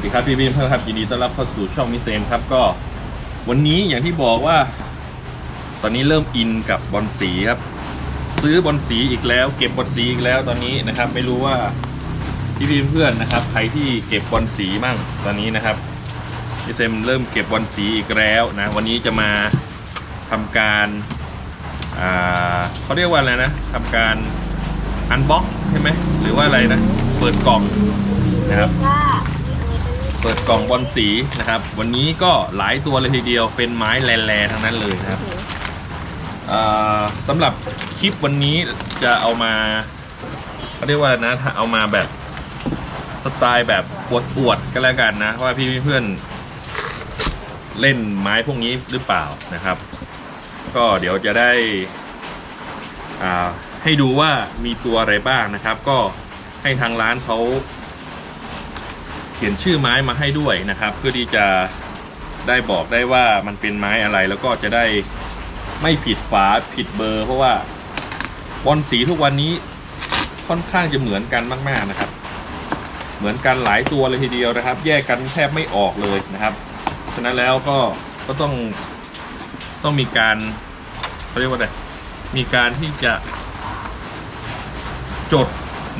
วัสดีครับพี่บีมครับยินดีต้อนรับเข้าสู่ช่องมิเซมครับก็ วันนี้อย่างที่บอกว่า ตอนนี้เริ่มอินกับบอลสีครับ ซื้อบอลสีอีกแล้ว เก็บบอลสีอีกแล้วตอนนี้นะครับ ไม่รู้ว่าพี่บีมเพื่อนนะครับใครที่เก็บบอลสีมั่งตอนนี้นะครับมิเซมเริ่มเก็บบอลสีอีกแล้วนะวันนี้จะมาทำการเขาเรียกว่าอะไรนะทำการอันบ็อกใช่ไหมหรือว่าอะไรนะเปิดกล่องนะครับ เปิดกล่องบอลสีนะครับ วันนี้ก็หลายตัวเลยทีเดียวเป็นไม้แลๆทั้งนั้นเลยนะครับอ่าสำหรับคลิปวันนี้จะเอามาเขาเรียกว่านะเอามาแบบสไตล์แบบปวดๆก็แล้วกันนะว่าพี่เพื่อนเล่นไม้พวกนี้หรือเปล่านะครับ ก็เดี๋ยวจะได้อ่าให้ดูว่ามีตัวอะไรบ้างนะครับ ก็ให้ทางร้านเขาเขียนชื่อไม้มาให้ด้วยนะครับ เพื่อที่จะได้บอกได้ว่ามันเป็นไม้อะไรแล้วก็จะได้ไม่ผิดฝาผิดเบอร์ เพราะว่าบอลสีทุกวันนี้ค่อนข้างจะเหมือนกันมากๆนะครับ เหมือนกันหลายตัวเลยทีเดียวนะครับ แยกกันแทบไม่ออกเลยนะครับฉะนั้นแล้วก็ก็ต้องต้องมีการเขาเรียกว่าอะไรมีการที่จะจด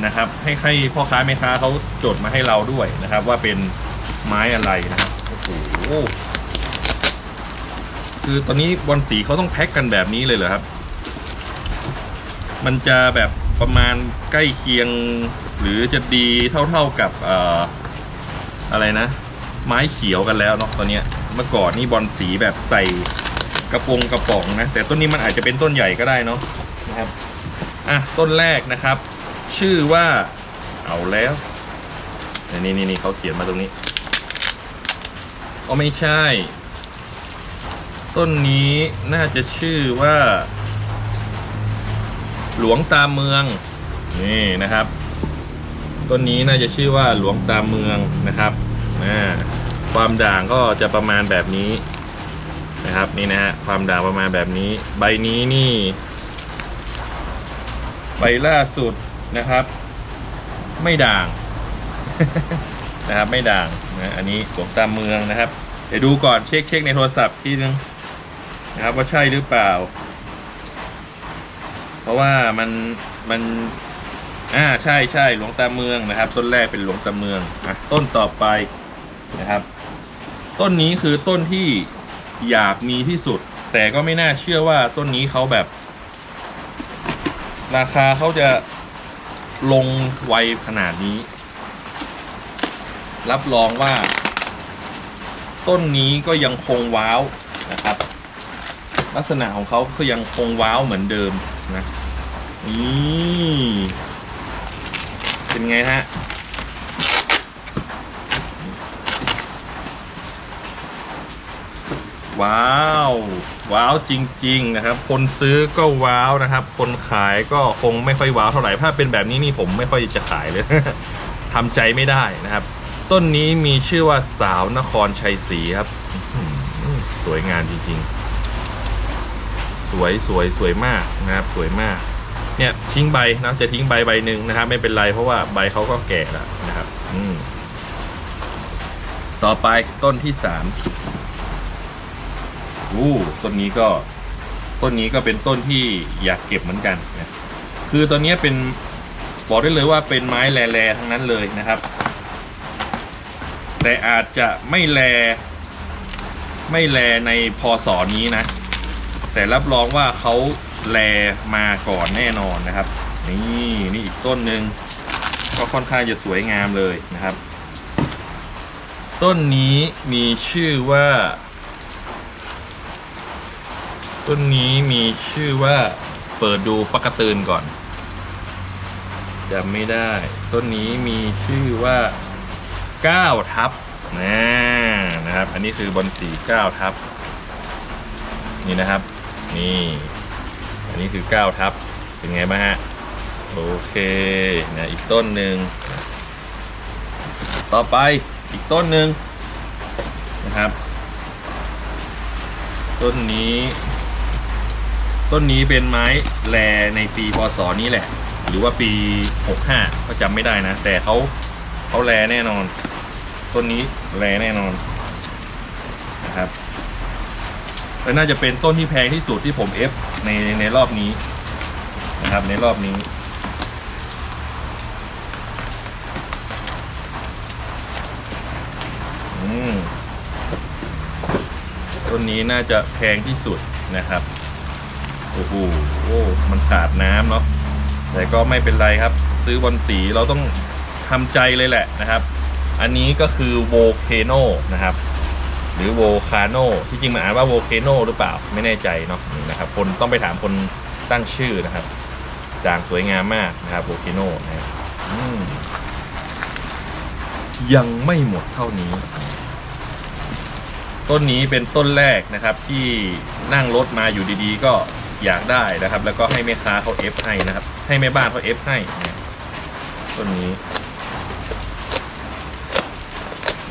นะครับ ให้ให้พ่อค้าแม่ค้าเขาจดมาให้เราด้วยนะครับ ว่าเป็นไม้อะไรนะครับโอ้โหคือตอนนี้บอลสีเขาต้องแพ็คกันแบบนี้เลยเหรอครับ มันจะแบบประมาณใกล้เคียง หรือจะดีเท่าๆกับเอ่ออะไรนะ ไม้เขียวกันแล้วเนาะตอนนี้เมื่อก่อนนี่บอลสีแบบใส่กระโปรงกระป๋องนะแต่ต้นนี้มันอาจจะเป็นต้นใหญ่ก็ได้เนาะนะครับอะต้นแรกนะครับ ชื่อว่า เอาแล้วนี่นี่นี่เขาเขียนมาตรงนี้อ๋อไม่ใช่ ต้นนี้น่าจะชื่อว่า หลวงตาเมือง นี่นะครับ ต้นนี้น่าจะชื่อว่าหลวงตาเมืองนะครับอ่าความด่างก็จะประมาณแบบนี้นะครับนี่นะฮะความด่างประมาณแบบนี้ ใบนี้นี่ ใบล่าสุด นะครับ ไม่ด่างนะครับไม่ด่างนะอันนี้หลวงตาเมืองนะครับ เดี๋ยวดูก่อนเช็คเช็คในโทรศัพท์ที่นึงนะครับว่าใช่หรือเปล่า เพราะว่ามันมันอ่าใช่ใช่หลวงตาเมืองนะครับ ต้นแรกเป็นหลวงตาเมืองอะต้นต่อไปนะครับ ต้นนี้คือต้นที่อยากมีที่สุด แต่ก็ไม่น่าเชื่อว่าต้นนี้เขาแบบ ราคาเขาจะ ลงไวขนาดนี้ รับรองว่า ต้นนี้ก็ยังคงว้าวนะครับ ลักษณะของเขาก็ยังคงว้าวเหมือนเดิมนะนี่เป็นไงฮะ ว้าว ว้าวจริง ๆ นะครับ คนซื้อก็ว้าวนะครับ คนขายก็คงไม่ค่อยว้าวเท่าไหร่ถ้าเป็นแบบนี้นี่ผมไม่ค่อยจะขายเลยทำใจไม่ได้นะครับ ต้นนี้มีชื่อว่าสาวนครชัยศรีครับสวยงามจริง ๆ สวยสวยสวยมากนะครับ สวยมาก เนี่ยทิ้งใบนะจะทิ้งใบใบหนึ่งนะครับ ไม่เป็นไรเพราะว่าใบเขาก็แก่แล้วนะครับ อืต่อไปต้นที่สาม อู้ต้นนี้ก็ต้นนี้ก็เป็นต้นที่อยากเก็บเหมือนกันนะคือตอนนี้เป็นบอกได้เลยว่าเป็นไม้แร่ๆทั้งนั้นเลยนะครับ แต่อาจจะไม่แลไม่แลในพศนี้นะ แต่รับรองว่าเขาแลมาก่อนแน่นอนนะครับ นี่นี่อีกต้นหนึ่งก็ค่อนข้างจะสวยงามเลยนะครับ ต้นนี้มีชื่อว่า ต้นนี้มีชื่อว่าเปิดดูปกตืนก่อนจำไม่ได้ ต้นนี้มีชื่อว่า9ทับนะนะครับ อันนี้คือบอลสี9ทับ นี่นะครับ นี่ อันนี้คือ9ทับ เป็นไงบ้างฮะ โอเคนะอีกต้นหนึ่ง ต่อไปอีกต้นหนึ่งนะครับ ต้นนี้ ต้นนี้เป็นไม้แลในปีพศนี้แหละ หรือว่าปี 65 ก็จำไม่ได้นะ แต่เขาเขาแลแน่นอน ต้นนี้แรแน่นอนนะครับและน่าจะเป็นต้นที่แพงที่สุดที่ผมเอฟในในรอบนี้นะครับในรอบนี้อืมต้นนี้น่าจะแพงที่สุดนะครับ โอ้โหโอ้มันขาดน้ำเนาะแต่ก็ไม่เป็นไรครับ ซื้อบอลสีเราต้องทำใจเลยแหละนะครับ อันนี้ก็คือโวเคโนนะครับ หรือโวคาโนที่จริงมันอ่านว่าโวเคโนหรือเปล่าไม่แน่ใจเนาะนะครับ คนต้องไปถามคนตั้งชื่อนะครับด่างสวยงามมากนะครับโวเคโนนะครับยังไม่หมดเท่านี้ ต้นนี้เป็นต้นแรกนะครับที่นั่งรถมาอยู่ดีๆ ก็ อยากได้นะครับ แล้วก็ให้แม่ค้าเขาเอฟให้นะครับ ให้แม่บ้านเขาเอฟให้ต้นนี้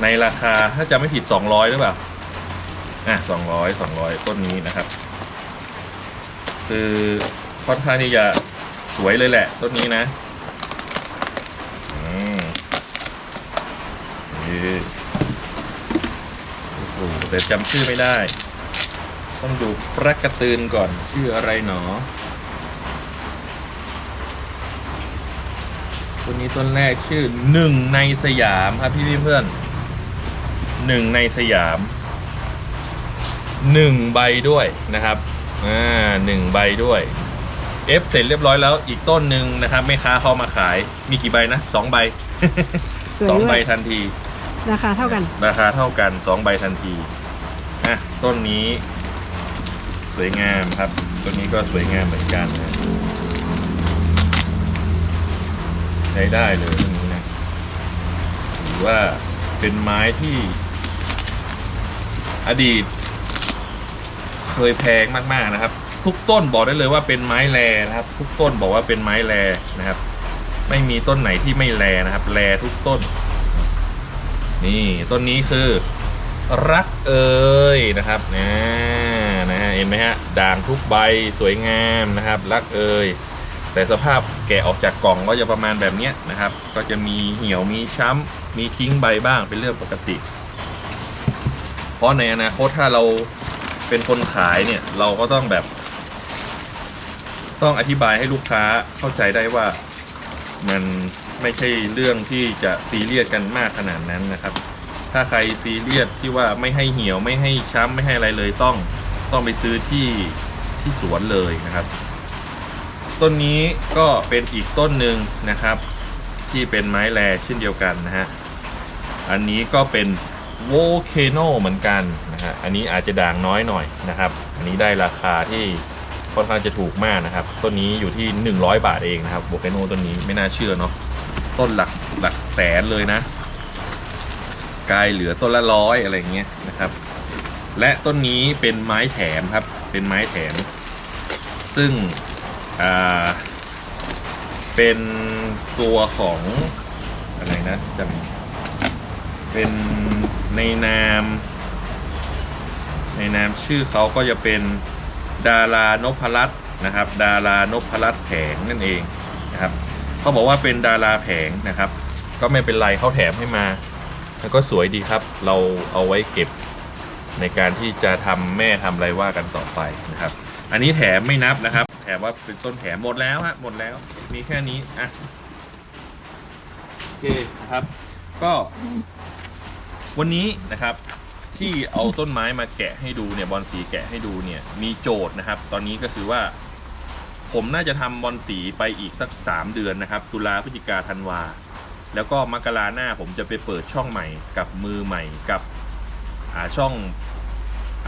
ในราคาถ้าจะไม่ผิด 200หรือเปล่าอะ200 200 ต้นนี้นะครับ คือค่อนข้างที่จะสวยเลยแหละ ต้นนี้นะอืมนี่โอ้โหแต่จำชื่อไม่ได้ ต้องดูพระกระตือนก่อนชื่ออะไรหนอต้นนี้ต้นแรกชื่อหนึ่งในสยามครับพี่เพื่อนหนึ่งในสยามหนึ่งใบด้วยนะครับอ่าหนึ่งใบด้วยเอฟเสร็จเรียบร้อยแล้วอีกต้นหนึ่งนะครับแม่ค้าเขามาขายมีกี่ใบนะสองใบสวยสองด้ใบวยทันที ราคาเท่ากัน ราคาเท่ากันสองใบทันทีอะต้นนี้ สวยงามครับต้นนี้ก็สวยงามเหมือนกันนะใช้ได้เลยต้นนี้นะถือว่าเป็นไม้ที่ อดีต เคยแพงมากๆนะครับ ทุกต้นบอกได้เลยว่าเป็นไม้แรนะครับ ทุกต้นบอกว่าเป็นไม้แรนะครับ ไม่มีต้นไหนที่ไม่แรนะครับแรทุกต้น นี่ต้นนี้คือ รักเอ่ยนะครับนะนะฮะ เห็นไหมฮะด่างทุกใบสวยงามนะครับ รักเอ่ยแต่สภาพแกะออกจากกล่องก็จะประมาณแบบนี้นะครับ ก็จะมีเหี่ยวมีช้ำมีทิ้งใบบ้างเป็นเรื่องปกติ เพราะในอนาคตถ้าเราเป็นคนขายเนี่ยเราก็ต้องแบบ ต้องอธิบายให้ลูกค้าเข้าใจได้ว่ามันไม่ใช่เรื่องที่จะซีเรียสกันมากขนาดนั้นนะครับ ถ้าใครซีเรียสที่ว่าไม่ให้เหี่ยวไม่ให้ช้ำไม่ให้อะไรเลยต้อง ต้องไปซื้อที่ที่สวนเลยนะครับ ต้นนี้ก็เป็นอีกต้นหนึ่งนะครับ ที่เป็นไม้แรเช่นเดียวกันนะฮะอันนี้ก็เป็นโวเคโนเหมือนกันนะฮะอันนี้อาจจะด่างน้อยหน่อยนะครับ อันนี้ได้ราคาที่ค่อนข้างจะถูกมากนะครับ ต้นนี้อยู่ที่ 100 บาทเองนะครับโวเคโนต้นนี้ไม่น่าเชื่อเนาะต้นหลักหลักแสนเลยนะกายเหลือต้นละร้อยอะไรเงี้ยนะครับ และต้นนี้เป็นไม้แถมครับ เป็นไม้แถม ซึ่งเป็นตัวของอะไรนะจำเป็นในนาม ในนามชื่อเขาก็จะเป็นดารานพรัตน์นะครับ ดารานพรัตน์แผงนั่นเองนะครับเขาบอกว่าเป็นดาราแผงนะครับ ก็ไม่เป็นไรเขาแถมให้มา แล้วก็สวยดีครับ เราเอาไว้เก็บ ในการที่จะทำแม่ทำอะไรว่ากันต่อไปนะครับ อันนี้แถมไม่นับนะครับ แถมว่าเป็นต้นแถมหมดแล้วฮะหมดแล้วมีแค่นี้อะโอเคครับ ก็วันนี้นะครับที่เอาต้นไม้มาแกะให้ดูเนี่ยบอลสีแกะให้ดูเนี่ยมีโจทย์นะครับ ตอนนี้ก็คือว่า ผมน่าจะทำบอลสีไปอีกสัก 3 เดือนนะครับ ตุลาพฤศจิกาธันวาแล้วก็มกราหน้าผมจะไปเปิดช่องใหม่กับมือใหม่กับ อ่าช่อง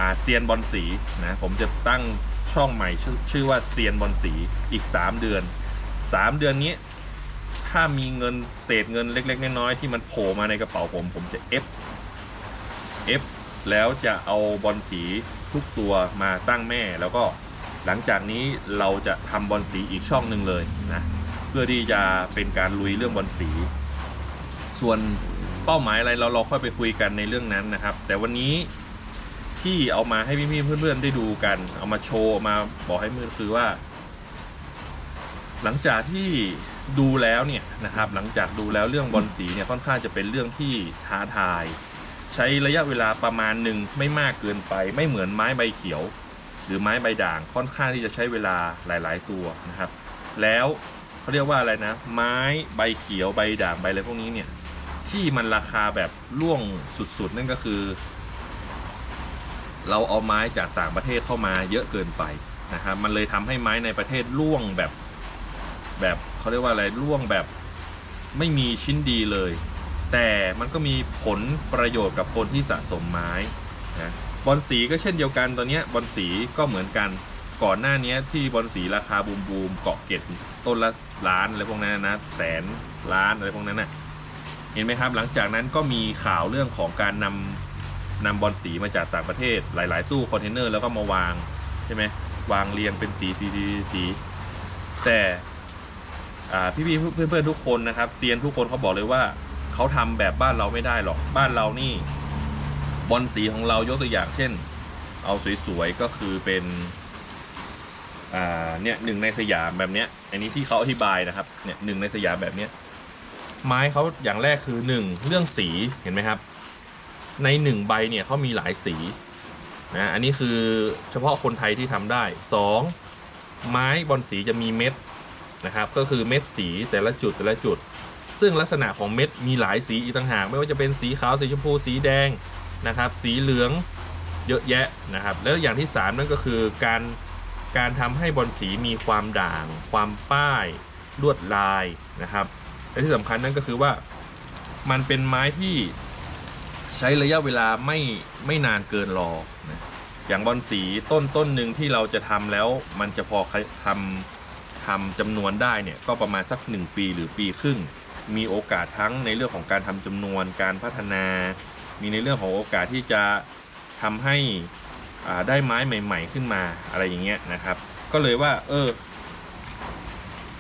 อาเซียนบอลสีนะผมจะตั้งช่องใหม่ชื่อชื่อว่าเซียนบอลสีอีก 3 เดือน 3 เดือนนี้ ถ้ามีเงินเศษเงินเล็ก ๆ น้อยๆที่มันโผล่มาในกระเป๋าผม ผมจะเอฟเอฟแล้วจะเอาบอลสีทุกตัวมาตั้งแม่ แล้วก็หลังจากนี้เราจะทำบอลสีอีกช่องหนึ่งเลยนะเพื่อที่จะเป็นการลุยเรื่องบอลสี ส่วนเป้าหมายอะไรเราเราค่อยไปคุยกันในเรื่องนั้นนะครับ แต่วันนี้ที่เอามาให้พี่ๆเพื่อนๆได้ดูกัน เอามาโชว์มาบอกให้มือคือว่า หลังจากที่ดูแล้วเนี่ยนะครับ หลังจากดูแล้วเรื่องบอลสีเนี่ยค่อนข้างจะเป็นเรื่องที่ท้าทาย ใช้ระยะเวลาประมาณหนึ่งไม่มากเกินไป ไม่เหมือนไม้ใบเขียว หรือไม้ใบด่างค่อนข้างที่จะใช้เวลาหลาย ๆ ตัวนะครับ แล้วเขาเรียกว่าอะไรนะ ไม้ใบเขียวใบด่างใบอะไรพวกนี้เนี่ย ที่มันราคาแบบล่วงสุดๆ นั่นก็คือ เราเอาไม้จากต่างประเทศเข้ามาเยอะเกินไปนะครับมันเลยทำให้ไม้ในประเทศล่วงแบบแบบเขาเรียกว่าอะไรล่วงแบบไม่มีชิ้นดีเลย แต่มันก็มีผลประโยชน์กับคนที่สะสมไม้นะบอลสีก็เช่นเดียวกันตอนนี้บอลสีก็เหมือนกันก่อนหน้านี้ที่บอลสีราคาบูมบูมๆเกาะเก็ดต้นละล้านอะไรพวกนั้นนะแสนล้านอะไรพวกนั้นนะ เห็นไหมครับ หลังจากนั้นก็มีข่าวเรื่องของการนำนำบอลสีมาจากต่างประเทศ หลาย ๆ ตู้คอนเทนเนอร์แล้วก็มาวางใช่ไหมวางเรียงเป็นสีสีสีสีแต่อ่พี่ๆเพื่อนทุกคนนะครับเซียนทุกคนเขาบอกเลยว่าเขาทำแบบบ้านเราไม่ได้หรอกบ้านเรานี่บอลสีของเรายกตัวอย่างเช่น เอาสวยๆก็คือเป็นเนี่ยหนึ่งในสยามแบบเนี้ยอันนี้ที่เขาอธิบายนะครับเนี่ยหนึ่งในสยามแบบเนี้ย ไม้เขาอย่างแรกคือหนึ่งเรื่องสีเห็นไหมครับ ในหนึ่งใบเนี่ยเขามีหลายสีนะอันนี้คือเฉพาะคนไทยที่ทำได้สองไม้บอลสีจะมีเม็ดนะครับ ก็คือเม็ดสีแต่ละจุดแต่ละจุด ซึ่งลักษณะของเม็ดมีหลายสีอีกต่างหากไม่ว่าจะเป็นสีขาวสีชมพูสีแดงนะครับ สีเหลืองเยอะแยะนะครับ แล้วอย่างที่ 3 นั่นก็คือการการทำให้บอลสีมีความด่าง ความป้ายลวดลายนะครับ และที่สำคัญนั่นก็คือว่ามันเป็นไม้ที่ใช้ระยะเวลาไม่ไม่นานเกินรอนะอย่างบอลสีต้นต้นหนึ่งที่เราจะทำแล้ว มันจะพอทำทำจำนวนได้เนี่ยก็ประมาณสัก 1 ปีหรือปีครึ่ง มีโอกาสทั้งในเรื่องของการทำจำนวนการพัฒนา มีในเรื่องของโอกาสที่จะทำให้ได้ไม้ใหม่ ๆ ขึ้นมาอะไรอย่างเงี้ยนะครับ ก็เลยว่า เออ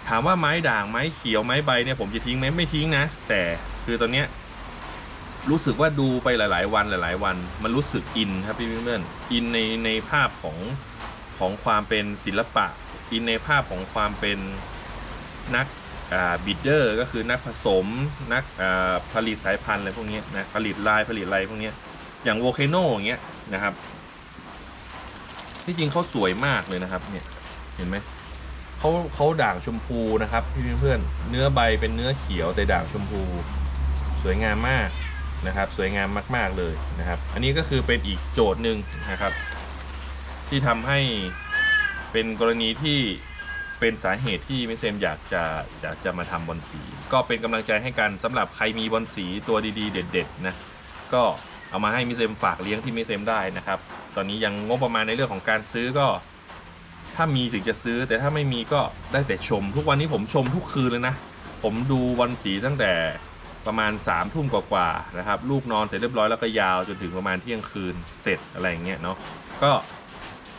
ถามว่าไม้ด่างไม้เขียวไม้ใบเนี่ยผมจะทิ้งไหมไม่ทิ้งนะ แต่คือตอนเนี้ยรู้สึกว่าดูไปหลาย ๆ วันหลาย ๆ วัน มันรู้สึกอินครับพี่เพื่อนอินในในภาพของของความเป็นศิลปะ อินในภาพของความเป็นนักบิดเดอร์ก็คือนักผสมนักอ่าผลิตสายพันธุ์อะไรพวกนี้นะผลิตลายผลิตอะไรพวกนี้อย่างโวเคโนอย่างเงี้ยนะครับที่จริงเขาสวยมากเลยนะครับเนี่ยเห็นไหม เขาเขาด่างชมพูนะครับพี่เพื่อนๆเนื้อใบเป็นเนื้อเขียวแต่ด่างชมพู สวยงามมากนะครับ สวยงามมาก ๆเลยนะครับ อันนี้ก็คือเป็นอีกโจทย์หนึ่งนะครับ ที่ทำให้เป็นกรณีที่เป็นสาเหตุที่มิเซมอยากจะอยากจะมาทำบอลสี ก็เป็นกำลังใจให้กันสำหรับใครมีบอลสีตัวดีๆ เด็ดๆนะก็เอามาให้มิเซมฝากเลี้ยงที่มิเซมได้นะครับ ตอนนี้ยังงบประมาณในเรื่องของการซื้อก็ ถ้ามีถึงจะซื้อแต่ถ้าไม่มีก็ได้แต่ชม ทุกวันนี้ผมชมทุกคืนเลยนะ ผมดูบอลสีตั้งแต่ประมาณ3ามทุ่มกว่าๆนะครับ ลูกนอนเสร็จเรียบร้อยแล้วก็ยาวจนถึงประมาณเที่ยงคืนเสร็จอะไรอย่างเงี้ยเนาะก็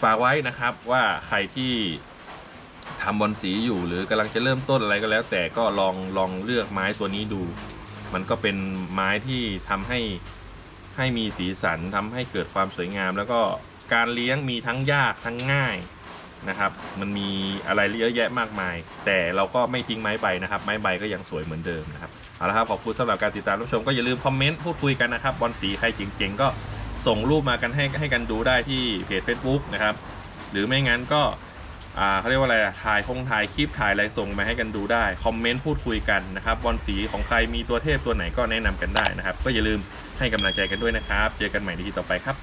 ฝากไว้นะครับว่าใครที่ทำบอลสีอยู่หรือกำลังจะเริ่มต้นอะไรก็แล้ว แต่ก็ลองลองเลือกไม้ตัวนี้ดู มันก็เป็นไม้ที่ทำให้ให้มีสีสันทำให้เกิดความสวยงาม แล้วก็การเลี้ยงมีทั้งยากทั้งง่าย นะครับ มันมีอะไรเยอะแยะมากมาย แต่เราก็ไม่ทิ้งไม้ใบนะครับ ไม้ใบก็ยังสวยเหมือนเดิมนะครับ เอาละครับ ขอบคุณสำหรับการติดตามรับชมก็อย่าลืมคอมเมนต์พูดคุยกันนะครับบอลสีใครเจ๋งๆก็ส่งรูปมากันให้ให้กันดูได้ที่เพจ Facebook นะครับ หรือไม่งั้นก็เขาเรียกว่าอะไรถ่ายคงถ่ายคลิปถ่ายอะไรส่งมาให้กันดูได้ คอมเมนต์พูดคุยกันนะครับบอลสีของใครมีตัวเทพตัวไหนก็แนะนำกันได้นะครับ ก็อย่าลืมให้กำลังใจกันด้วยนะครับ เจอกันใหม่ในทีต่อไปครับ